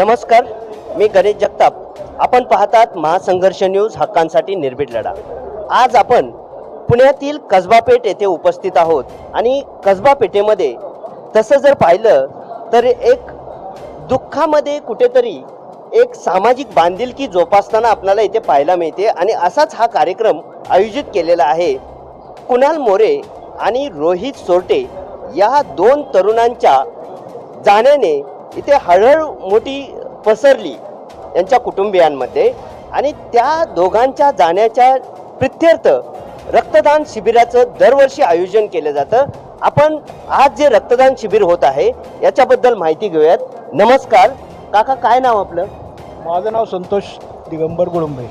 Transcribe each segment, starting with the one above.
नमस्कार मी गणेश जगताप. आपण पाहतात महासंघर्ष न्यूज हक्कांसाठी निर्भीड लढा. आज आपण पुण्यातील कसबापेठ येथे उपस्थित आहोत आणि कसबा पेठेमध्ये तसं जर पाहिलं तर एक दुःखामध्ये कुठेतरी एक सामाजिक बांधिलकी जोपासताना आपल्याला इथे पाहायला मिळते आणि असाच हा कार्यक्रम आयोजित केलेला आहे कुणाल मोरे आणि रोहित सोरटे या दोन तरुणांच्या जाण्याने इथे हळहळ मोठी पसरली यांच्या कुटुंबियांमध्ये आणि त्या दोघांच्या जाण्याच्या प्रित्यर्थ रक्तदान शिबिराचं दरवर्षी आयोजन केलं जातं. आपण आज जे रक्तदान शिबिर होत आहे याच्याबद्दल माहिती घेऊयात. नमस्कार. काका काय नाव आपलं? माझं नाव संतोष दिगंबर गुळुंबे.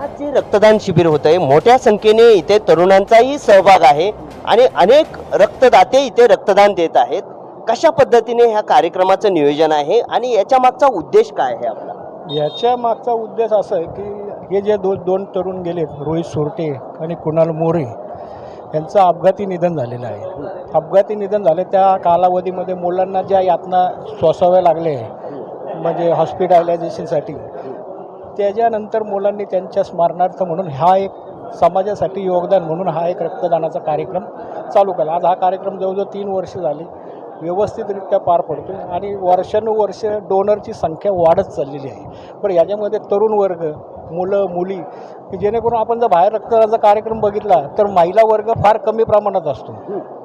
आज जे रक्तदान शिबिर होत आहे मोठ्या संख्येने इथे तरुणांचाही सहभाग आहे आणि अनेक रक्तदाते इथे रक्तदान देत आहेत. कशा पद्धतीने ह्या कार्यक्रमाचं नियोजन आहे आणि याच्या मागचा उद्देश काय आहे आपला? याच्या मागचा उद्देश असा आहे की हे जे दो दोन तरुण गेलेत रोहित सोरटे आणि कुणाल मोरे यांचं अपघाती निधन झालेलं आहे. अपघाती निधन झाले त्या कालावधीमध्ये मुलांना ज्या यातना सोसाव्या लागले म्हणजे हॉस्पिटलायझेशनसाठी त्याच्यानंतर मुलांनी त्यांच्या स्मरणार्थ म्हणून हा एक समाजासाठी योगदान म्हणून हा एक रक्तदानाचा कार्यक्रम चालू केला. आज हा कार्यक्रम जवळजवळ तीन वर्ष झाली. व्यवस्थितरित्या पार पडतो आणि वर्षानुवर्ष डोनरची संख्या वाढत चाललेली आहे. पण याच्यामध्ये तरुण वर्ग मुलं मुली की जेणेकरून आपण जर बाहेर रक्तदानाचा कार्यक्रम बघितला तर महिला वर्ग फार कमी प्रमाणात असतो.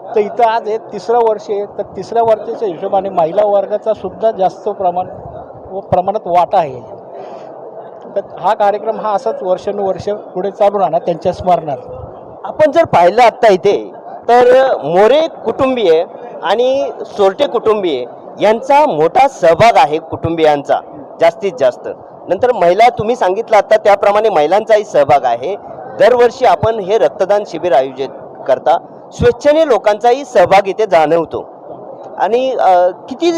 तर इथं आज हे तिसरं वर्ष आहे तर तिसऱ्या वर्षाच्या हिशोबाने महिला वर्गाचा सुद्धा जास्त प्रमाण व प्रमाणात वाटा आहे. तर हा कार्यक्रम हा असाच वर्षानुवर्ष पुढे चालू राहणार त्यांच्या स्मरणार्थ आपण जर पाहिलं आत्ता इथे तर मोरे कुटुंबीय आणि सोरटे कुटुंबीय यांचा मोठा सहभाग आहे कुटुंबियांचा जास्तीत जास्त. नंतर महिला तुम्ही सांगितलं आता त्याप्रमाणे महिलांचाही सहभाग आहे. दरवर्षी आपण हे रक्तदान शिबिर आयोजित करता. स्वेच्छेने लोकांचाही सहभाग इथे जाणवतो. आणि किती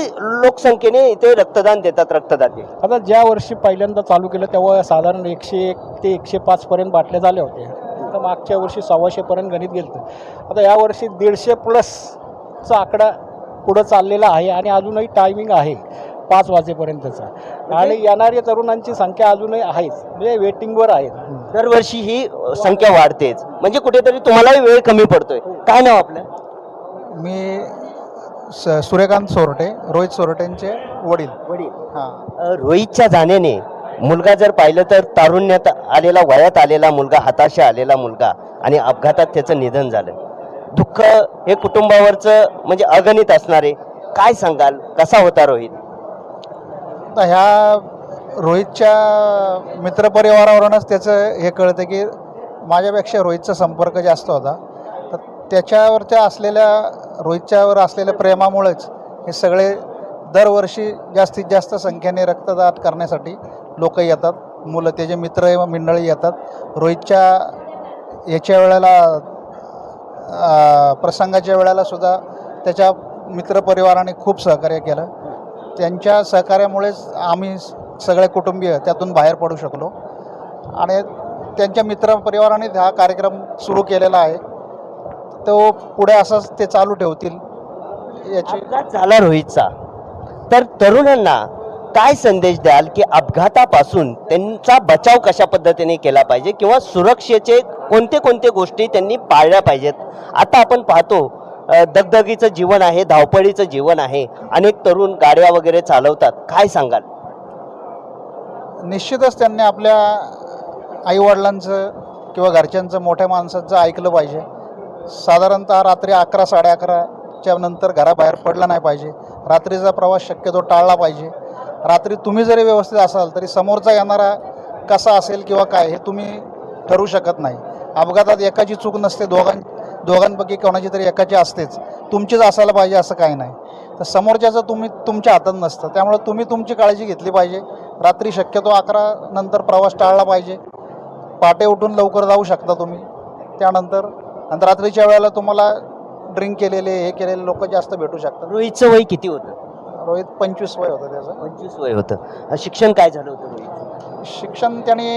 लोकसंख्येने इथे रक्तदान देतात रक्तदाते? आता ज्या वर्षी पहिल्यांदा चालू केलं तेव्हा साधारण एकशे एक ते एकशे पाचपर्यंत बाटल्या झाल्या होत्या. तर मागच्या वर्षी सव्वाशेपर्यंत गणित गेलं आता यावर्षी दीडशे प्लस प्लसचा आकडा पुढं चाललेला आहे आणि अजूनही टायमिंग आहे पाच वाजेपर्यंतचा. आणि येणाऱ्या तरुणांची संख्या अजूनही आहेच म्हणजे वेटिंगवर आहेत दरवर्षी ही संख्या वाढतेच. म्हणजे कुठेतरी तुम्हालाही वेळ कमी पडतोय. काय नाव आपलं? मी स सूर्यकांत सोरटे रोहित सोरटेंचे वडील. वडील. हां. रोहितच्या जाण्याने मुलगा जर पाहिलं तर तारुण्यात आलेला वयात आलेला मुलगा हताशा आलेला मुलगा आणि अपघातात त्याचं निधन झालं. दुःख हे कुटुंबावरचं म्हणजे अगणित असणारे. काय सांगाल? कसा होता रोहित? तर ह्या रोहितच्या मित्रपरिवारावरूनच त्याचं हे कळतं की माझ्यापेक्षा रोहितचा संपर्क जास्त होता. तर त्याच्यावरच्या असलेल्या रोहितच्यावर असलेल्या प्रेमामुळेच हे सगळे दरवर्षी जास्तीत जास्त संख्येने रक्तदान करण्यासाठी लोक येतात. मुलं त्याचे मित्र मंडळी येतात. रोहितच्या याच्या वेळेला प्रसंगाच्या वेळेला सुद्धा त्याच्या मित्रपरिवाराने खूप सहकार्य केलं. त्यांच्या सहकार्यामुळेच आम्ही सगळे कुटुंबीय त्यातून बाहेर पडू शकलो. आणि त्यांच्या मित्रपरिवाराने हा कार्यक्रम सुरू केलेला आहे. तो पुढे असंच ते चालू ठेवतील. याची झाला रोहितचा. तर तरुणांना काय संदेश द्याल की अपघातापासून त्यांचा बचाव कशा पद्धतीने केला पाहिजे किंवा सुरक्षेचे कोणते कोणते गोष्टी त्यांनी पाळल्या पाहिजेत? आता आपण पाहतो दगदगीचं जीवन आहे धावपळीचं जीवन आहे. अनेक तरुण गाड्या वगैरे चालवतात. काय सांगाल? निश्चितच त्यांनी आपल्या आईवडिलांचं किंवा घरच्यांचं मोठ्या माणसांचं ऐकलं पाहिजे. साधारणतः रात्री अकरा साडे अकराच्या नंतर घराबाहेर पडलं नाही पाहिजे. रात्रीचा प्रवास शक्यतो टाळला पाहिजे. रात्री तुम्ही जरी व्यवस्थित असाल तरी समोरचा येणारा कसा असेल किंवा काय हे तुम्ही ठरवू शकत नाही. अपघातात एकाची चूक नसते दोघां दोघांपैकी कोणाची तरी एकाची असतेच. तुमचीच असायला पाहिजे असं काही नाही. तर समोरच्याचं तुम्ही तुमच्या हातात नसतं. त्यामुळे तुम्ही तुमची काळजी घेतली पाहिजे. रात्री शक्यतो अकरा नंतर प्रवास टाळला पाहिजे. पाटे उठून लवकर जाऊ शकता तुम्ही. त्यानंतर आणि रात्रीच्या वेळेला तुम्हाला ड्रिंक केलेले हे केलेले लोक जास्त भेटू शकतात. रोहितचं वय किती होतं? रोहित पंचवीस वय होतं त्याचं. पंचवीस वय होतं. शिक्षण काय झालं होतं रोहित? शिक्षण त्याने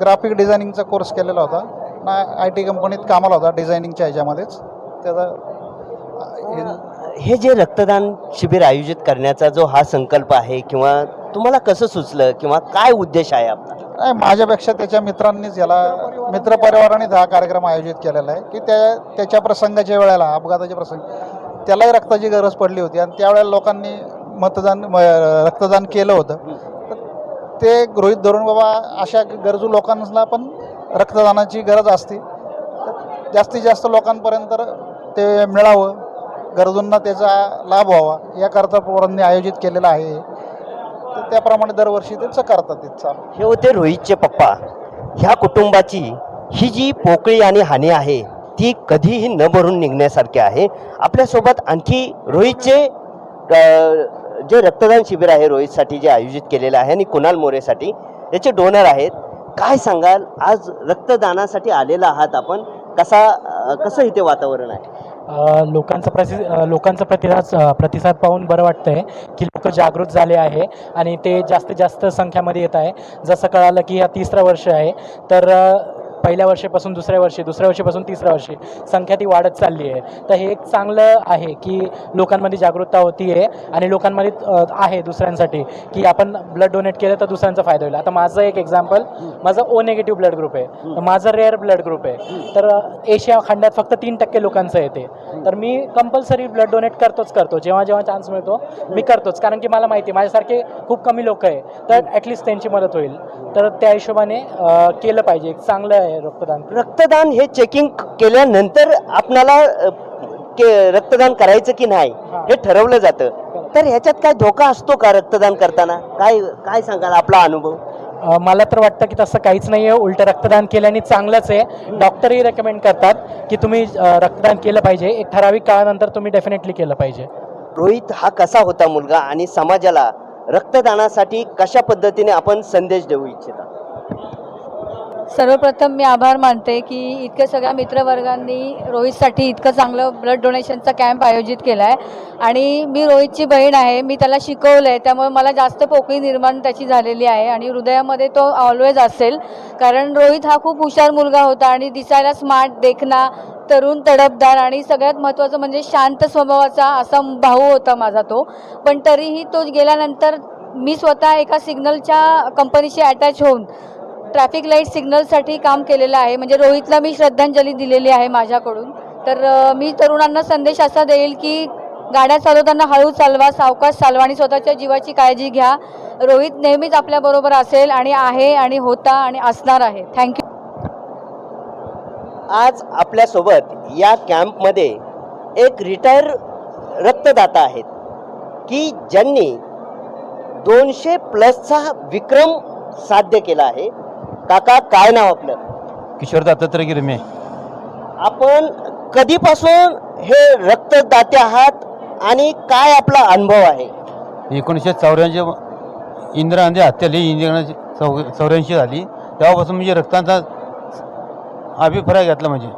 ग्राफिक डिझायनिंगचा कोर्स केलेला होता. ना आय टी कंपनीत कामाला होता डिझायनिंगच्या ह्याच्यामध्येच. त्याचा हे जे रक्तदान शिबिर आयोजित करण्याचा जो हा संकल्प आहे किंवा तुम्हाला कसं सुचलं किंवा काय उद्देश आहे आपला? नाही माझ्यापेक्षा त्याच्या मित्रांनीच याला मित्रपरिवारानेच हा कार्यक्रम आयोजित केलेला आहे की त्या त्याच्या प्रसंगाच्या वेळेला अपघाताच्या प्रसंग त्यालाही रक्ताची गरज पडली होती आणि त्यावेळेला लोकांनी मतदान म- रक्तदान केलं होतं. तर ते गृहित धरून बाबा अशा गरजू लोकांना पण रक्तदानाची गरज असते. तर जास्तीत जास्त लोकांपर्यंत ते मिळावं गरजूंना त्याचा लाभ व्हावा याकरता पोरांनी आयोजित केलेलं आहे. तर त्याप्रमाणे दरवर्षी त्यांचं करतात तिथं चालू. हे होते रोहितचे पप्पा. ह्या कुटुंबाची ही जी पोकळी आणि हानी आहे ती कधीही न भरून निघण्यासारखी आहे. आपल्यासोबत आणखी रोहितचे जे रक्तदान शिबिर आहे रोहितसाठी जे आयोजित केलेलं आहे आणि कुणाल मोरेसाठी याचे डोनर आहेत. काय सांगाल? आज रक्तदानासाठी आलेला आहात आपण. कसा कसं इथे वातावरण आहे? लोकांचा प्रति लोकांचा प्रतिसाद प्रतिसाद पाहून बरं वाटतं आहे की लोक जागृत झाले आहे आणि ते जास्तीत जास्त संख्यामध्ये येत आहे. जसं कळालं की हा तिसरं वर्ष आहे. तर पहिल्या वर्षीपासून दुसऱ्या वर्षी दुसऱ्या वर्षीपासून तिसऱ्या वर्षी संख्या ती वाढत चालली आहे. तर हे एक चांगलं आहे की लोकांमध्ये जागरूकता होती आहे आणि लोकांमध्ये आहे दुसऱ्यांसाठी की आपण ब्लड डोनेट केलं तर दुसऱ्यांचा फायदा होईल. आता माझं एक एक्झाम्पल माझं ओ नेगेटिव्ह ब्लड ग्रुप आहे. तर माझं रेअर ब्लड ग्रुप आहे. तर एशिया खंडात फक्त तीन टक्के लोकांचं येते. तर मी कंपल्सरी ब्लड डोनेट करतोच करतो. जेव्हा जेव्हा चान्स मिळतो मी करतोच. कारण की मला माहिती आहे माझ्यासारखे खूप कमी लोक आहे. तर ॲटलिस्ट त्यांची मदत होईल. तर त्या हिशोबाने केलं पाहिजे. एक चांगलं आहे रक्तदान रक्तदान हे चेकिंग केल्यानंतर आपणाला के रक्तदान करायचं की नाही हे. ठरवलं जातं. तर ह्याच्यात काय धोका असतो का रक्तदान करताना? काय काय सांगाल आपला अनुभव? मला तर वाटतं की तसं काहीच नाही आहे उलटं रक्तदान केल्याने चांगलंच आहे. डॉक्टरही रेकमेंड करतात की तुम्ही रक्तदान केलं पाहिजे. एक ठराविक काळानंतर तुम्ही डेफिनेटली केलं पाहिजे. रोहित हा कसा होता मुलगा आणि समाजाला रक्तदानासाठी कशा पद्धतीने आपण संदेश देऊ इच्छिता? सर्वप्रथम मी आभार मानते की इतक्या सगळ्या मित्रवर्गांनी रोहितसाठी इतकं चांगलं ब्लड डोनेशनचा कॅम्प आयोजित केला आहे आणि मी रोहितची बहीण आहे मी त्याला शिकवलं आहे त्यामुळे मला जास्त पोकळी निर्माण त्याची झालेली आहे आणि हृदयामध्ये तो ऑलवेज असेल. कारण रोहित हा खूप हुशार मुलगा होता आणि दिसायला स्मार्ट देखणा तरुण तडपदार आणि सगळ्यात महत्त्वाचं म्हणजे शांत स्वभावाचा असा भाऊ होता माझा तो. पण तरीही तो गेल्यानंतर मी स्वतः एका सिग्नलच्या कंपनीशी अटॅच होऊन ट्रॅफिक लाइट सिग्नलसाठी काम केलेलं आहे. म्हणजे रोहितला मी श्रद्धांजली दिलेली आहे माझ्याकडून. तर मी तरुणांना संदेश असा देईल की गाड्या चालवताना हळू चालवा सावकाश चालवा आणि स्वतःच्या जीवाची काळजी घ्या. रोहित नेहमीच आपल्याबरोबर असेल आणि आहे आणि होता आणि असणार आहे. थँक्यू आज आपल्यासोबत या कॅम्पमध्ये एक रिटायर रक्तदाता आहेत की ज्यांनी दोनशे प्लसचा विक्रम साध्य केला आहे. काका काय नाव आपलं? किशोर दत्तात्रय गिरमे. आपण कधीपासून हे रक्तदाते आहात आणि काय आपला अनुभव आहे? एकोणीसशे चौऱ्याऐंशी इंदिरा गांधी हत्या झाली इंदिरा चौ चौऱ्याऐंशी झाली. तेव्हापासून म्हणजे रक्ताचा अभिप्राय घेतला म्हणजे.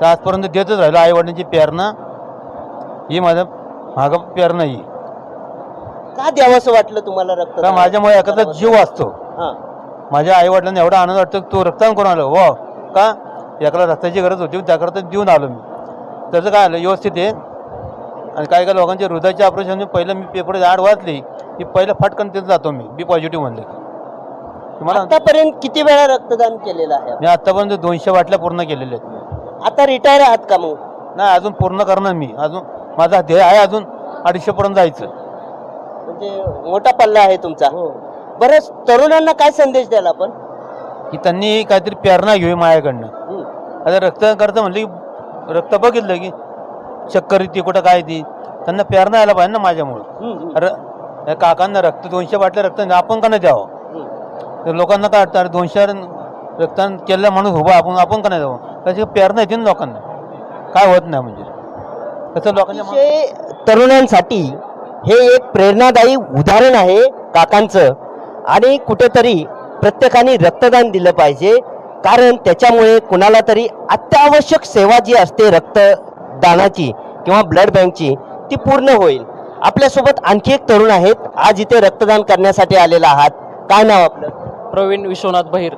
तर आजपर्यंत देतच राहिलो. आईवडिलांची प्रेरणा ही माझं मागं प्रेरणा ही. का द्यावंसं वाटलं तुम्हाला रक्त माझ्यामुळे एखादा जीव असतो हां. माझ्या आईवडिलांना एवढा आनंद वाटतो की तो रक्तदान करून आलो? वा का? एकाला रक्ताची गरज होती त्याकरता देऊन आलो मी. त्याचं काय आलं? व्यवस्थित आहे. आणि काही काही लोकांचे हृदयाचे ऑपरेशन पहिलं मी पेपर आड वाचली की पहिलं फटकन तिथं जातो मी बी पॉझिटिव्ह म्हणलं की. तुम्हाला आतापर्यंत किती वेळा रक्तदान केलेलं आहे? मी आत्तापर्यंत दोनशे बाटल्या पूर्ण केलेल्या आहेत. आता रिटायर आहात का मग? नाही अजून पूर्ण करणार मी. अजून माझा ध्येय आहे अजून अडीचशेपर्यंत जायचं. म्हणजे मोठा पल्ला आहे तुमचा. बरंच तरुणांना काय संदेश द्याल आपण? की त्यांनी काहीतरी प्रेरणा घ्यावी माझ्याकडनं हं. आता रक्तदान करतं म्हणलं की रक्त बघितलं की चक्कर ती कुठं काय ती त्यांना प्रेरणा यायला पाहिजे ना माझ्यामुळं. अरे या काकांना रक्त दोनशे बाटल्या रक्त आपण का नाही द्यावं. तर लोकांना काय वाटतं अरे दोनशे रक्तदान केलेला माणूस उभा आपण आपण का नाही द्यावं त्याची प्रेरणा येते ना लोकांना. काय होत नाही म्हणजे. तसं लोकांच्या तरुणांसाठी हे एक प्रेरणादायी उदाहरण आहे काकांचं. आणि कुठेतरी प्रत्येकाने रक्तदान दिलं पाहिजे. कारण त्याच्यामुळे कुणाला तरी अत्यावश्यक सेवा जी असते रक्तदानाची किंवा ब्लड बँकची ती पूर्ण होईल. आपल्यासोबत आणखी एक तरुण आहेत. आज इथे रक्तदान करण्यासाठी आलेला आहात. काय नाव आपलं? प्रवीण विश्वनाथ बहिर.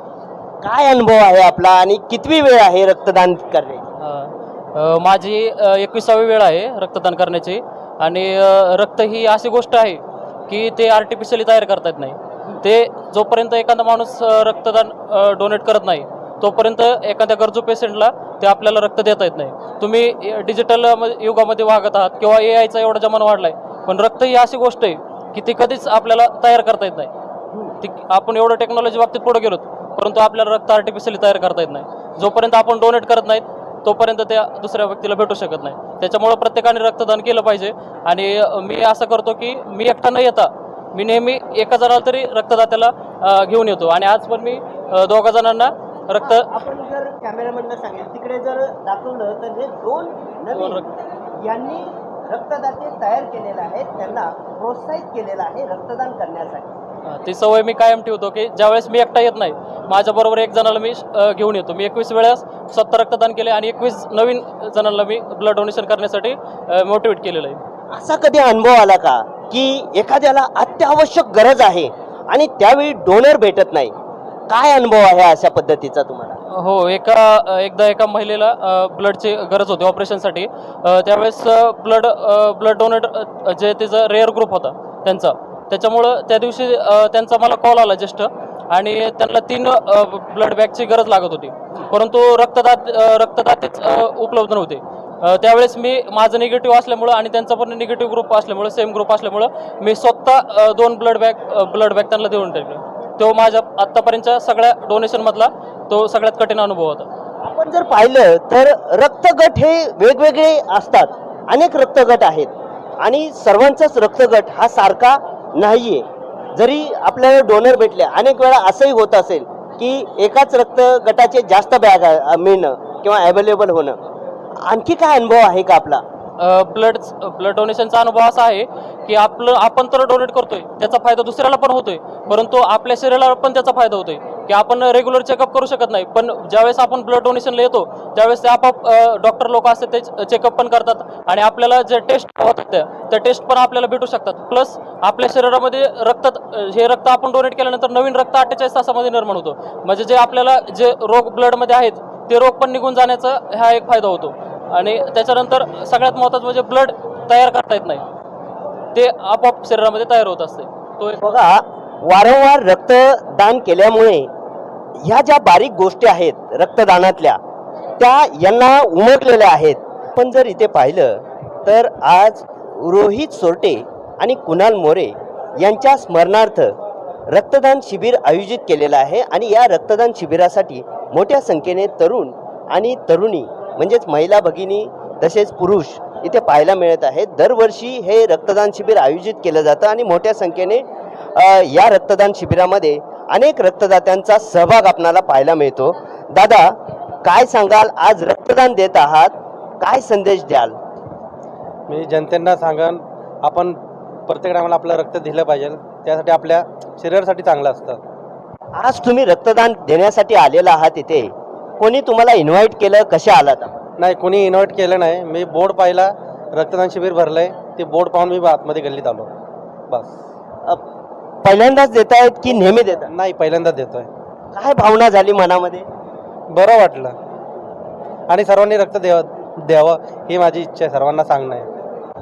काय अनुभव आहे आपला आणि कितवी वेळ आहे रक्तदान करणे अ, माझी एकविसावी वेळ आहे रक्तदान करण्याची. आणि अ, रक्त ही अशी गोष्ट आहे की ते आर्टिफिशियली तयार करता येत नाही. ते जोपर्यंत एखादा माणूस रक्तदान डोनेट करत नाही तोपर्यंत एखाद्या गरजू पेशंटला ते आपल्याला रक्त देता येत नाही. तुम्ही डिजिटल युगामध्ये वागत आहात किंवा ए आयचा एवढा जमाना वाढला आहे पण रक्त ही अशी गोष्ट आहे की ती कधीच आपल्याला तयार करता येत नाही. ती आपण एवढं टेक्नॉलॉजी बाबतीत पुढे गेलो परंतु आपल्याला रक्त आर्टिफिशियली तयार करता येत नाही. जोपर्यंत आपण डोनेट करत नाहीत तोपर्यंत त्या दुसऱ्या व्यक्तीला भेटू शकत नाही. त्याच्यामुळं प्रत्येकाने रक्तदान केलं पाहिजे. आणि मी असं करतो की मी एकटा न येता मी नेहमी एका जणाला तरी रक्तदात्याला घेऊन येतो. आणि आज पण मी दोघा जणांना रक्त आपण जर कॅमेरामॅनला सांगेल तिकडे जर दाखवलं तर हे दोन नवीन यांनी रक्तदाते तयार केलेले आहेत. त्यांना प्रोत्साहित केलेलं आहे रक्तदान करण्यासाठी. ती सवय मी कायम ठेवतो की ज्यावेळेस मी एकटा येत नाही माझ्याबरोबर एक जणाला मी घेऊन येतो. मी एकवीस वेळेस स्वतः रक्तदान केले आणि एकवीस नवीन जणांना मी ब्लड डोनेशन करण्यासाठी मोटिवेट केलेलं आहे. असा कधी अनुभव आला का की एखाद्याला अत्यावश्यक गरज आहे आणि त्यावेळी डोनर भेटत नाही? काय अनुभव आहे अशा पद्धतीचा तुम्हाला? हो एका एकदा एका महिलेला ब्लडची गरज होती ऑपरेशनसाठी त्यावेळेस ब्लड ब्लड डोनेट जे त्याचं रेअर ग्रुप होता त्यांचा. त्याच्यामुळं त्या दिवशी त्यांचा मला कॉल आला जस्ट आणि त्यांना तीन ब्लड बॅगची गरज लागत होती. परंतु रक्तदात अ, रक्तदातेच उपलब्ध नव्हते. त्यावेळेस मी माझं निगेटिव्ह असल्यामुळं आणि त्यांचा पण निगेटिव्ह ग्रुप असल्यामुळं सेम ग्रुप असल्यामुळं मी स्वतः दोन ब्लड बॅग ब्लड बॅग त्यांना देऊन टाकले. तो माझ्या आत्तापर्यंतच्या सगळ्या डोनेशनमधला तो सगळ्यात कठीण अनुभव होता. आपण जर पाहिलं तर रक्तगट हे वेगवेगळे असतात. अनेक रक्तगट आहेत. आणि सर्वांचाच रक्तगट हा सारखा नाही आहे जरी आपल्याला डोनर भेटले अनेक वेळा असंही होत असेल की एकाच रक्तगटाचे जास्त बॅग मिळणं किंवा अवेलेबल होणं. आणखी काय अनुभव आहे का आपला? ब्लड ब्लड डोनेशनचा अनुभव असा आहे की आपलं आपण तर डोनेट करतोय त्याचा फायदा दुसऱ्याला पण होतोय परंतु आपल्या शरीराला पण त्याचा फायदा होतोय की आपण रेग्युलर चेकअप करू शकत नाही. पण ज्यावेळेस आपण ब्लड डोनेशनला येतो त्यावेळेस ते आपोआप डॉक्टर लोक असतात ते चेकअप पण करतात आणि आपल्याला जे टेस्ट होतात त्या त्या टेस्ट पण आपल्याला भेटू शकतात. प्लस आपल्या शरीरामध्ये रक्त हे रक्त आपण डोनेट केल्यानंतर नवीन रक्त अठ्ठेचाळीस तासामध्ये निर्माण होतो. म्हणजे जे आपल्याला जे रोग ब्लडमध्ये आहेत ते रोग पण निघून जाण्याचा हा एक फायदा होतो. आणि त्याच्यानंतर सगळ्यात महत्त्वाचं म्हणजे ब्लड तयार करता येत नाही. ते आपोआप शरीरामध्ये तयार होत असते. तो एक बघा वारंवार रक्तदान केल्यामुळे ह्या ज्या बारीक गोष्टी आहेत रक्तदानातल्या त्या यांना उमटलेल्या आहेत. पण जर इथे पाहिलं तर आज रोहित सोरटे आणि कुणाल मोरे यांच्या स्मरणार्थ रक्तदान शिबिर आयोजित केलेलं आहे. आणि या रक्तदान शिबिरासाठी मोठ्या संख्येने तरुण आणि तरुणी म्हणजेच महिला भगिनी तसेच पुरुष इथे पाहायला मिळत आहेत. दरवर्षी हे रक्तदान शिबिर आयोजित केलं जातं आणि मोठ्या संख्येने या रक्तदान शिबिरामध्ये अनेक रक्तदात्यांचा सहभाग आपणाला पाहायला मिळतो. दादा काय सांगाल? आज रक्तदान देत आहात. काय संदेश द्याल? मी जनतेंना सांगन आपण प्रत्येक टायमाला आपलं रक्त दिलं पाहिजे. त्यासाठी आपल्या शरीरासाठी चांगलं असतं. आज तुम्ही रक्तदान देण्यासाठी आलेला आहात इथे कोणी तुम्हाला इन्व्हाइट केलं? कसे आलात? नाही कोणी इन्व्हाइट केलं नाही. मी बोर्ड पाहिला. रक्तदान शिबिर भरलंय. ते बोर्ड पाहून मी आतमध्ये गल्लीत आलो. बस. पहिल्यांदाच देत आहेत की नेहमी देतात नाही पहिल्यांदाच देतोय. काय भावना झाली मनामध्ये? बरं वाटलं. आणि सर्वांनी रक्त द्यावं द्यावं ही माझी इच्छा आहे. सर्वांना सांगणं आहे.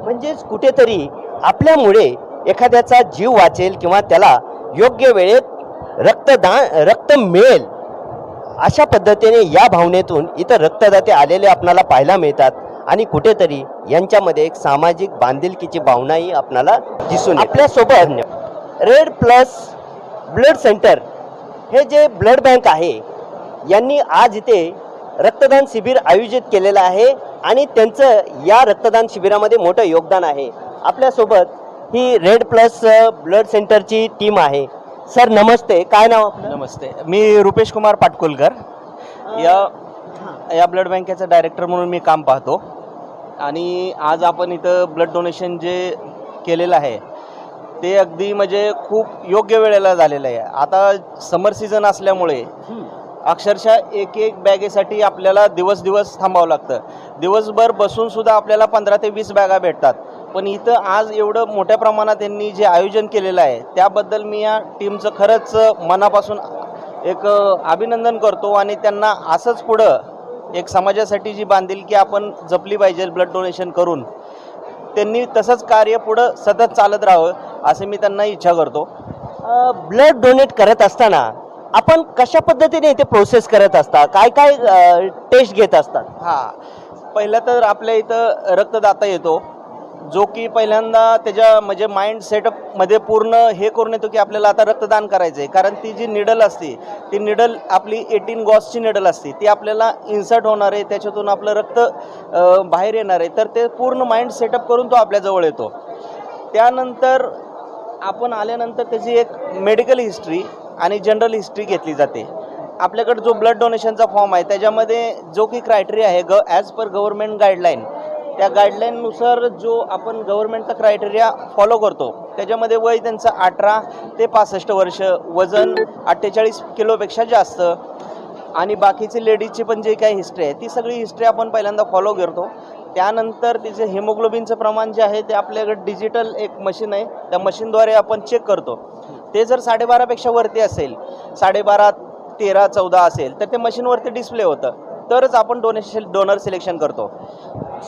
म्हणजेच कुठेतरी आपल्यामुळे एखाद्याचा जीव वाचेल किंवा त्याला योग्य वेळेत रक्तदान रक्त मिळेल अशा पद्धतीने या भावनेतून इथं रक्तदाते आलेले आपणाला पाहायला मिळतात आणि कुठेतरी यांच्यामध्ये एक सामाजिक बांधिलकीची भावनाही आपणाला दिसून आपल्यासोबत रेड प्लस ब्लड सेंटर हे जे ब्लड बँक आहे यांनी आज इथे रक्तदान शिबिर आयोजित केलेलं आहे आणि त्यांचं या रक्तदान शिबिरामध्ये मोठं योगदान आहे. आपल्यासोबत ही रेड प्लस ब्लड सेंटरची टीम आहे. सर नमस्ते. काय नाव आपलं? नमस्ते. मी रुपेश कुमार पाटकुलकर. या या ब्लड बँकेचा डायरेक्टर म्हणून मी काम पाहतो. आणि आज आपण इथं ब्लड डोनेशन जे केलेलं आहे ते अगदी म्हणजे खूप योग्य वेळेला झालेलं आहे. आता समर सीझन असल्यामुळे अक्षरशः एक एक बॅगेसाठी आपल्याला दिवस दिवस थांबावं लागतं. दिवसभर बसून सुद्धा आपल्याला पंधरा ते वीस बॅगा भेटतात. पण इथं आज एवढं मोठ्या प्रमाणात त्यांनी जे आयोजन केलेलं आहे त्याबद्दल मी या टीमचं खरंच मनापासून एक अभिनंदन करतो आणि त्यांना असंच पुढं एक समाजासाठी जी बांधिलकी आपण जपली पाहिजे ब्लड डोनेशन करून त्यांनी तसंच कार्य पुढं सतत चालत राहावं असे मी त्यांना इच्छा करतो. ब्लड डोनेट करत असताना आपण कशा पद्धतीने इथे प्रोसेस करत असता? काय काय टेस्ट घेत असतात? हां. पहिलं तर आपल्या इथं रक्तदाता येतो. जो की पहिल्यांदा त्याच्या म्हणजे माइंड सेटअपमध्ये पूर्ण हे करून येतो की आपल्याला आता रक्तदान करायचं आहे कारण ती जी निडल असते ती निडल आपली एटीन गॉसची निडल असते ती आपल्याला इन्सर्ट होणार आहे त्याच्यातून आपलं रक्त बाहेर येणार आहे. तर ते पूर्ण माइंड सेटअप करून तो आपल्याजवळ येतो. त्यानंतर आपण आल्यानंतर त्याची एक मेडिकल हिस्ट्री आणि जनरल हिस्ट्री घेतली जाते. आपल्याकडे जो ब्लड डोनेशनचा फॉर्म आहे त्याच्यामध्ये जो की क्रायटेरिया आहे ग ॲज पर गव्हर्नमेंट गाईडलाईन त्या गाईडलाईननुसार जो आपण गव्हर्नमेंटचा क्रायटेरिया फॉलो करतो त्याच्यामध्ये वय त्यांचं अठरा ते पासष्ट वर्ष वजन अठ्ठेचाळीस किलोपेक्षा जास्त आणि बाकीची लेडीजची पण जे काही हिस्ट्री आहे ती सगळी हिस्ट्री आपण पहिल्यांदा फॉलो करतो. त्यानंतर तिचे हिमोग्लोबिनचं प्रमाण जे आहे ते आपल्याकडे डिजिटल एक मशीन आहे. त्या मशीनद्वारे आपण चेक करतो. ते जर साडेबारापेक्षा वरती असेल साडेबारा तेरा चौदा असेल तर ते मशीनवरती डिस्प्ले होतं. तरच आपण डोनेशन डोनर सिलेक्शन करतो.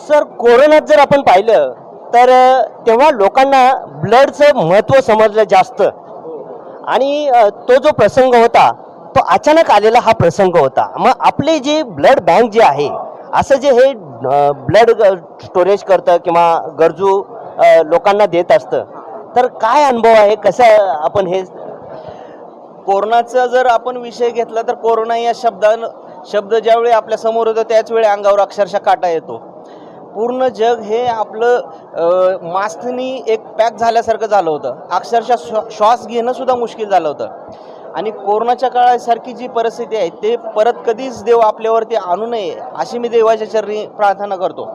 सर कोरोनात जर आपण पाहिलं तर तेव्हा लोकांना ब्लडचं महत्त्व समजलं जास्त. आणि तो जो प्रसंग होता तो अचानक आलेला हा प्रसंग होता. मग आपले जे ब्लड बँक जे आहे असं जे हे ब्लड स्टोरेज करतं किंवा गरजू लोकांना देत असतं तर काय अनुभव आहे? कसं आपण हे कोरोनाचा जर आपण विषय घेतला तर कोरोना या शब्दान शब्द ज्यावेळी आपल्यासमोर येतो त्याचवेळी अंगावर अक्षरशः काटा येतो. पूर्ण जग हे आपलं मास्कनी एक पॅक झाल्यासारखं झालं होतं. अक्षरशः श्वा श्वास घेणं सुद्धा मुश्किल झालं होतं. आणि कोरोनाच्या काळासारखी जी परिस्थिती आहे ते परत कधीच देव आपल्यावरती आणू नये अशी मी देवाच्या चरणी प्रार्थना करतो.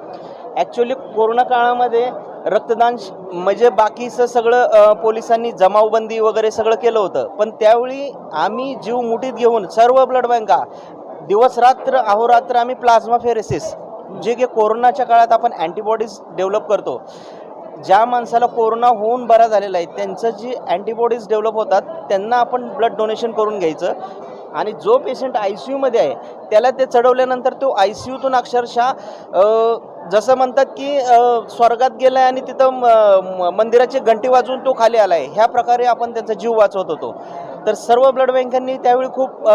ॲक्च्युली कोरोना काळामध्ये रक्तदान म्हणजे बाकीचं सगळं पोलिसांनी जमावबंदी वगैरे सगळं केलं होतं. पण त्यावेळी आम्ही जीव मुठीत घेऊन सर्व ब्लड बँका दिवसरात्र अहोरात्र आम्ही प्लाझ्मा फेरेसिस जे की कोरोनाच्या काळात आपण अँटीबॉडीज डेव्हलप करतो ज्या माणसाला कोरोना होऊन बरा झालेला आहे त्यांचं जी अँटीबॉडीज डेव्हलप होतात त्यांना आपण ब्लड डोनेशन करून घ्यायचं. आणि जो पेशंट आय सी यूमध्ये आहे त्याला ते चढवल्यानंतर तो आय सी यूतून अक्षरशः जसं म्हणतात की स्वर्गात गेला आहे आणि तिथं म- मंदिराची घंटी वाजवून तो खाली आला आहे ह्या प्रकारे आपण त्यांचा जीव वाचवत होतो. तर सर्व ब्लड बँकांनी त्यावेळी खूप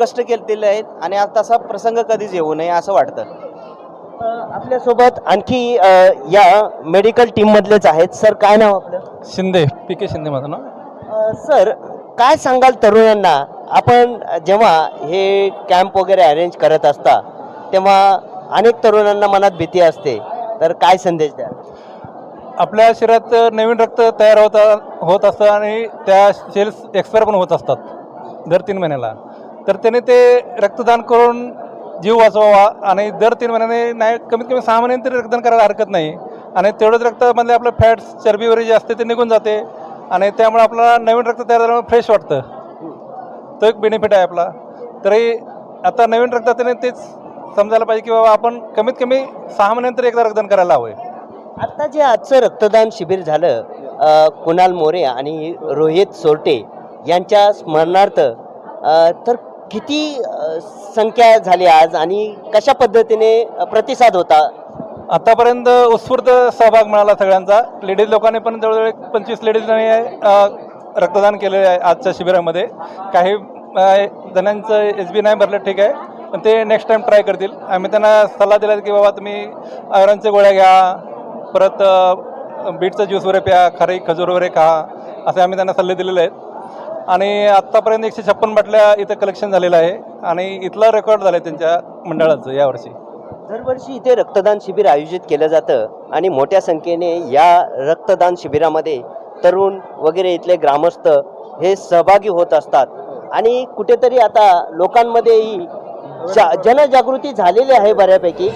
कष्ट केलेले आहेत आणि आता तसा प्रसंग कधीच येऊ नये असं वाटतं. आपल्यासोबत आणखी अ, या मेडिकल टीममधलेच आहेत. सर काय नाव आपलं? शिंदे पी के शिंदे माझं नाव. अ, सर काय सांगाल तरुणांना? आपण जेव्हा हे कॅम्प वगैरे अरेंज करत असता तेव्हा अनेक तरुणांना मनात भीती असते. तर काय संदेश द्या आपल्या शरीरात नवीन रक्त तयार होता होत असतं आणि त्या सेल्स एक्सपायर पण होत असतात दर तीन महिन्याला. तर त्याने ते रक्तदान करून जीव वाचवावा आणि दर तीन महिन्याने नाही कमीत कमी सहा महिन्यांनी तरी रक्तदान करायला हरकत नाही. आणि तेवढंच रक्तामधले आपलं फॅट्स चरबी वगैरे जे असते ते निघून जाते. आणि त्यामुळे आपल्याला नवीन रक्त तयार झाल्यामुळे फ्रेश वाटतं. तो एक बेनिफिट आहे आपला. तरी आता नवीन रक्ताने तेच समजायला पाहिजे की बाबा आपण कमीत कमी सहा महिन्यानंतर एकदा रक्तदान करायला हवं आहे आता जे आजचं रक्तदान शिबिर झालं कुणाल मोरे आणि रोहित सोरटे यांच्या स्मरणार्थ तर किती संख्या झाली आज आणि कशा पद्धतीने प्रतिसाद होता? आतापर्यंत उत्स्फूर्त सहभाग मिळाला सगळ्यांचा. लेडीज लोकांनी पण जवळजवळ एक पंचवीस लेडीजांनी रक्तदान केलेलं आहे आजच्या शिबिरामध्ये. काही जणांचं एस बी नाही भरलं ठीक आहे. पण ते नेक्स्ट टाईम ट्राय करतील. आम्ही त्यांना सल्ला दिला की बाबा तुम्ही आयरनच्या गोळ्या घ्या परत बीटचा ज्यूस वगैरे प्या खारी खजूर वगैरे खा असे आम्ही त्यांना सल्ले दिलेले आहेत. आणि आत्तापर्यंत एकशे छप्पन बाटल्या इथं कलेक्शन झालेलं आहे. आणि इथलं रेकॉर्ड झालं आहे त्यांच्या मंडळाचं यावर्षी. दरवर्षी इथे रक्तदान शिबिर आयोजित केलं जातं आणि मोठ्या संख्येने या रक्तदान शिबिरामध्ये तरुण वगैरे इथले ग्रामस्थ हे सहभागी होत असतात. आणि कुठेतरी आता लोकांमध्येही जा जनजागृती झालेली आहे बऱ्यापैकी.